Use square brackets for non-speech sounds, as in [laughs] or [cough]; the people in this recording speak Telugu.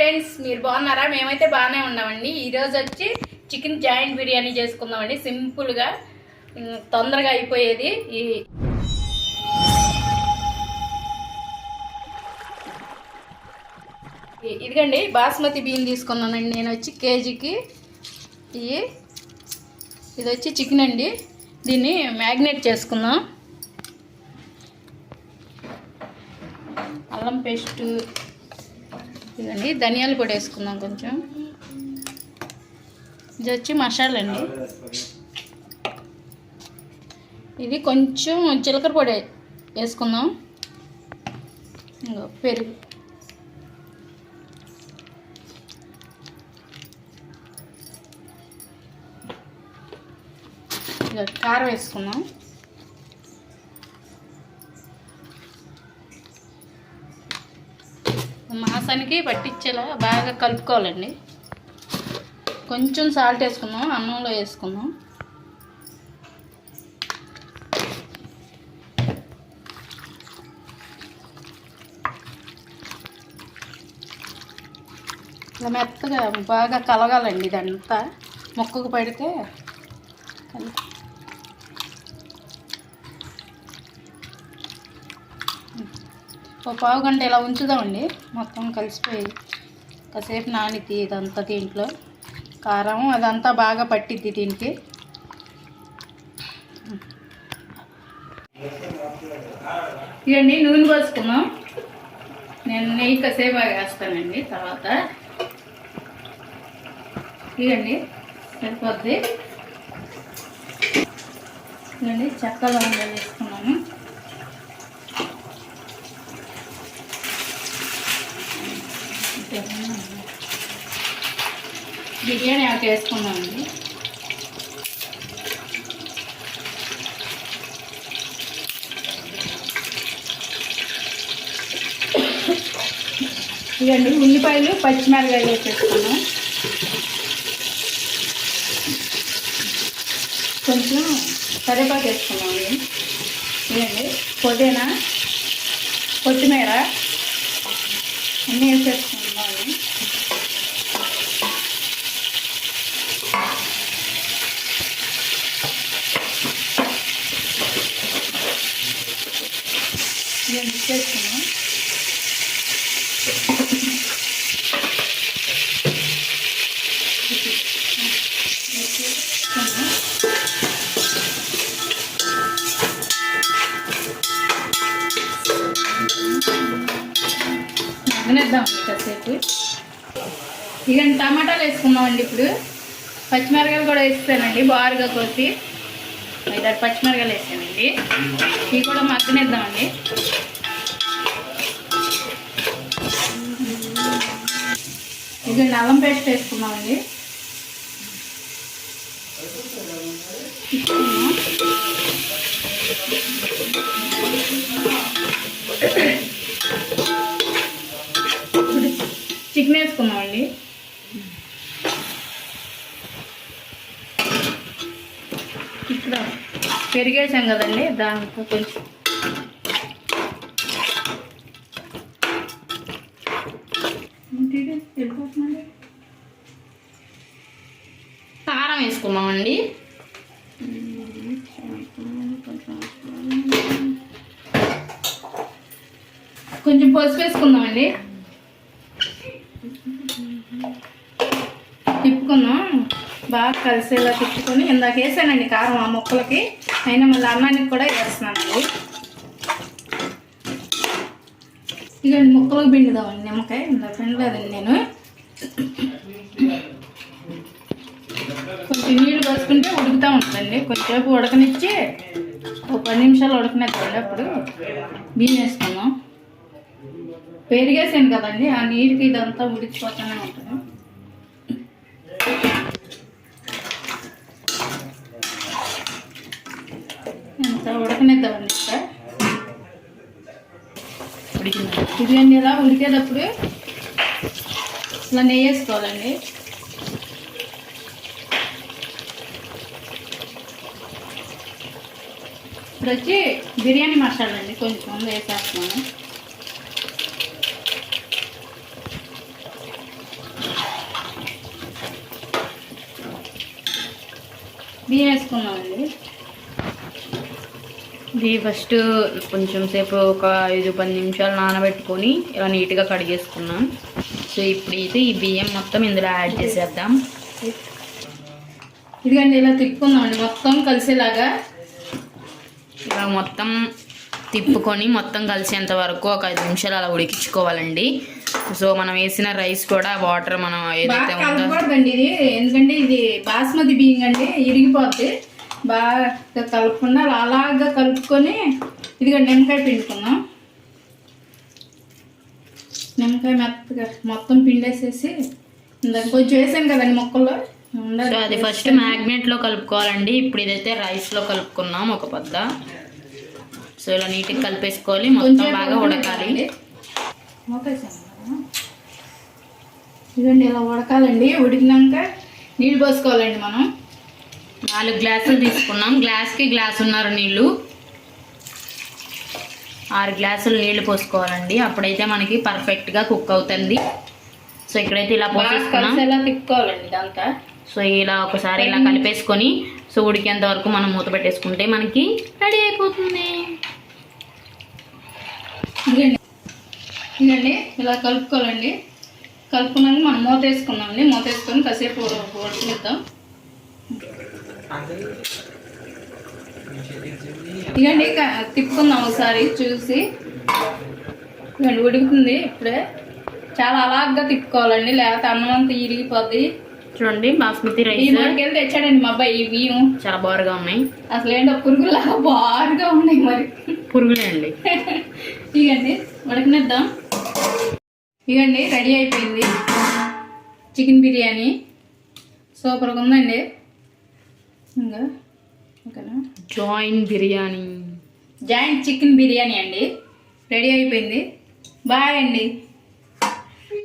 ఫ్రెండ్స్ మీరు బాగున్నారా? మేమైతే బాగానే ఉన్నామండి. ఈరోజు వచ్చి చికెన్ జాయింట్ బిర్యానీ చేసుకుందామండి. సింపుల్గా తొందరగా అయిపోయేది. ఈ ఇదిగండి బాస్మతి బియ్యం తీసుకున్నానండి నేను వచ్చి కేజీకి. ఇవి ఇది వచ్చి చికెన్ అండి. దీన్ని మ్యాగ్నేట్ చేసుకుందాం. అల్లం పేస్టు ఇదండి ధనియాల పొడి వేసుకుందాం కొంచెం. ఇది వచ్చి మసాలా అండి ఇది కొంచెం జీలకర్ర పొడి వేసుకుందాం. ఇంకో పెరుగు. ఇక కారం వేసుకుందాం. మాసానికి పట్టించేలా బాగా కలుపుకోవాలండి. కొంచెం సాల్ట్ వేసుకుందాం అన్నంలో వేసుకుందాం. ఇలా మెత్తగా బాగా కలగాలండి ఇదంతా. ముక్కకు పడితే. కలిపి ఒక పావు గంట ఇలా ఉంచుదామండి. మొత్తం కలిసిపోయి కాసేపు నానిద్ది ఇదంతా దీంట్లో. కారం అదంతా బాగా పట్టిద్ది దీనికి. ఇదండి నూనె పోసుకున్నాం నేను నెయ్యి కాసేపు వేస్తానండి తర్వాత. ఇదండి సరిపోద్ది. ఇదండి చెక్క లవంగా వేసుకున్నాను. బిర్యానీ ఆకు వేసుకున్నామండి ఇవ్వండి ఉల్లిపాయలు పచ్చిమిరకాయలు వేసేసుకున్నాం కొంచెం కరివేపాకు వేసుకున్నామండి. ఇవ్వండి పుదీనా కొత్తిమీర అన్నీ వేసేసుకుందామండి మగ్గనిద్దాం కాసేపు. ఇక టమాటాలు వేసుకుందామండి ఇప్పుడు. పచ్చిమిరకాయలు కూడా వేస్తానండి బారుగా కోసి. ఐదారు పచ్చిమిరకాయలు వేసానండి ఇవి కూడా మగ్గనిద్దామండి. ఇది అల్లం పేస్ట్ వేసుకున్నామండి తీసుకున్నాం. ఇప్పుడు చికెన్ వేసుకున్నామండి ఇక్కడ పెరిగేసాం కదండి దాంతో కొంచెం. కారం వేసుకున్నామండి కొంచెం పసుపు వేసుకుందామండి తిప్పుకుందాం బాగా కలిసేలా తిప్పుకొని ఇందాక వేసానండి కారం ఆ మొక్కలకి. అయినా మళ్ళీ అన్నానికి కూడా వేస్తున్నానండి. ఇదండి ముక్కలకు పిండుదామండి నిమ్మకాయ. ఇందాక పిండలేదండి నేను. కొంచెం నీళ్ళు పోసుకుంటే ఉడుకుతూ ఉంటుందండి. కొంచెంసేపు ఉడకనిచ్చి ఒక పది నిమిషాలు ఉడకనిద్దండి అప్పుడు. బియ్యం వేసుకుందాం. పెరిగేసాను కదండి. ఆ నీటికి ఇదంతా ఉడికిపోతూనే ఉంటుంది. సార్? ఉడికింది బిర్యానీ ఇలా ఉడికేటప్పుడు ఇలా నెయ్యి వేసుకోవాలండి. ఇప్పుడు వచ్చి బిర్యానీ మసాలా అండి కొంచెం వేసేస్తున్నాను. బియ్యం వేసుకున్నామండి ఇది ఫస్ట్ కొంచెం సేపు ఒక ఐదు పది నిమిషాలు నానబెట్టుకొని ఇలా నీట్గా కడిగేసుకున్నాం సో ఇప్పుడు ఇది ఈ బియ్యం మొత్తం ఇందులో యాడ్ చేసేద్దాం. ఇదిగండి ఇలా తిప్పుకుందామండి. మొత్తం కలిసేలాగా. ఇలా మొత్తం తిప్పుకొని మొత్తం కలిసేంత వరకు ఒక ఐదు నిమిషాలు అలా ఉడికించుకోవాలండి. సో మనం వేసిన రైస్ కూడా వాటర్ మనం ఏదైతే ఉందో ఎందుకంటే ఇది బాస్మతి బియ్యం అండి ఇరిగిపోద్ది. బాగా కలుపుకుండా అలాగా కలుపుకొని ఇదిగో నిమ్మకాయ పిండుకుందాం. నిమ్మకాయ మెత్తగా మొత్తం పిండేసేసి ఇందాక కొంచెం వేసాను కదండి మొక్కల్లో. సో అది ఫస్ట్ మ్యాగ్నెట్లో కలుపుకోవాలండి. ఇప్పుడు ఇదైతే రైస్లో కలుపుకున్నాం ఒక పద్ద. సో ఇలా నీట్గా కలిపేసుకోవాలి. మొత్తం బాగా ఉడకాలి. ఇదండి ఇలా ఉడకాలండి. ఉడికినాక నీళ్ళు పోసుకోవాలండి మనం. నాలుగు గ్లాసులు తీసుకున్నాం. గ్లాస్కి గ్లాస్ ఉన్నారు నీళ్ళు. ఆరు గ్లాసులు నీళ్ళు పోసుకోవాలండి. అప్పుడైతే మనకి పర్ఫెక్ట్గా కుక్ అవుతుంది. సో ఇక్కడైతే ఇలా పోసేసుకున్నాం. తిప్పుకోవాలండి ఇదంతా? సో ఇలా ఒకసారి ఇలా కలిపేసుకొని సో ఉడికేంత వరకు మనం మూత పెట్టేసుకుంటే మనకి రెడీ అయిపోతుంది. ఇదండి ఇలా కలుపుకోవాలండి. కలుపుకున్నాక మనం మూత వేసుకుందామండి. మూత వేసుకొని కాసేపు ఉడకనిద్దాం ఇదండి తిప్పుకుందాం ఒకసారి చూసి. ఇదండి ఉడుకుతుంది ఇప్పుడే. చాలా అలాగ్గా తిప్పుకోవాలండి లేకపోతే అన్నం అంతా ఇరిగిపోద్ది. చూడండి బాస్మతి రైస్. తెచ్చాడండి మా అబ్బాయి బియ్యం చాలా బారుగా ఉన్నాయి. అసలు ఏంటో పురుగులాగా బారుగా ఉన్నాయి మరి. పురుగులే అండి. [laughs] ఇగండి ఉడకనిద్దాం. ఇగండి రెడీ అయిపోయింది. చికెన్ బిర్యానీ. సూపర్గా ఉందండి. ఇంకా ఓకేనా? Join biryani. Joint chicken biryani అండి. రెడీ అయిపోయింది. బాయ్ అండి.